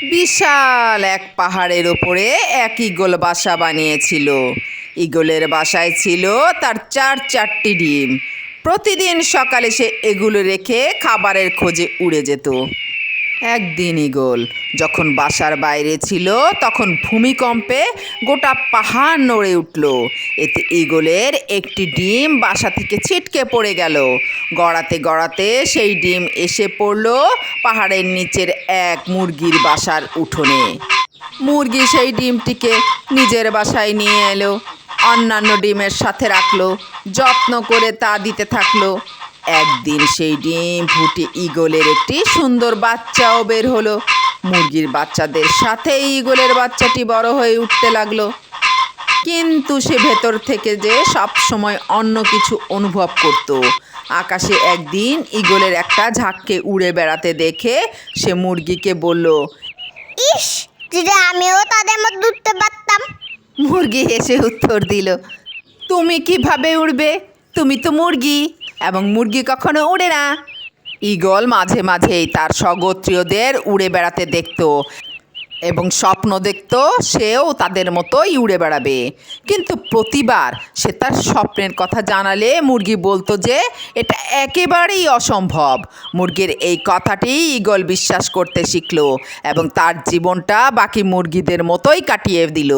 বিশাল এক পাহাড়ের ওপরে এক ইগল বাসা বানিয়েছিল। ইগলের বাসায় ছিল তার চার চারটি ডিম। প্রতিদিন সকালে সে এগুলো রেখে খাবারের খোঁজে উড়ে যেত। একদিন ইগল যখন বাসার বাইরে ছিল, তখন ভূমিকম্পে গোটা পাহাড় নড়ে উঠল। এতে ইগলের একটি ডিম বাসা থেকে ছিটকে পড়ে গেল। গড়াতে গড়াতে সেই ডিম এসে পড়ল পাহাড়ের নিচের এক মুরগির বাসার উঠোনে। মুরগি সেই ডিমটিকে নিজের বাসায় নিয়ে এলো, অন্যান্য ডিমের সাথে রাখল, যত্ন করে তা দিতে থাকল। একদিন সেই ডিম ফুটে ইগলের একটি সুন্দর বাচ্চাও বের হলো। মুরগির বাচ্চাদের সাথে ইগলের বাচ্চাটি বড় হয়ে উঠতে লাগল। কিন্তু সে ভেতর থেকে যে সব সময় অন্য কিছু অনুভব করত। আকাশে একদিন ইগলের একটা ঝাঁককে উড়ে বেড়াতে দেখে সে মুরগিকে বলল ইস যদি আমিও তাদের মধ্যে উঠতে পারতাম। মুরগি হেসে উত্তর দিল তুমি কীভাবে উড়বে? তুমি তো মুরগি। এবং মুরগি কখনো উড়ে না। ঈগল মাঝে মাঝেই তার স্বগোত্রীয়দের উড়ে বেড়াতে দেখতো এবং স্বপ্ন দেখতো সেও তাদের মতোই উড়ে বেড়াবে। কিন্তু প্রতিবার সে তার স্বপ্নের কথা জানালে মুরগি বলতো যে, এটা একেবারেই অসম্ভব। মুরগির এই কথাটি ঈগল বিশ্বাস করতে শিখলো এবং তার জীবনটা বাকি মুরগিদের মতোই কাটিয়ে দিল।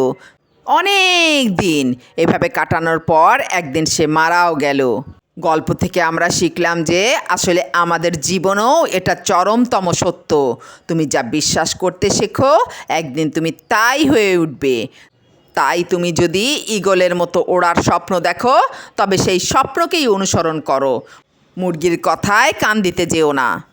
অনেক দিন এভাবে কাটানোর পর একদিন সে মারাও গেল। গল্প থেকে আমরা শিখলাম যে আসলে আমাদের জীবনও এটা চরমতম সত্য। তুমি যা বিশ্বাস করতে শেখো, একদিন তুমি তাই হয়ে উঠবে। তাই তুমি যদি ইগলের মতো ওড়ার স্বপ্ন দেখো, তবে সেই স্বপ্নকেই অনুসরণ করো। মুরগির কথায় কান দিতে যেও না।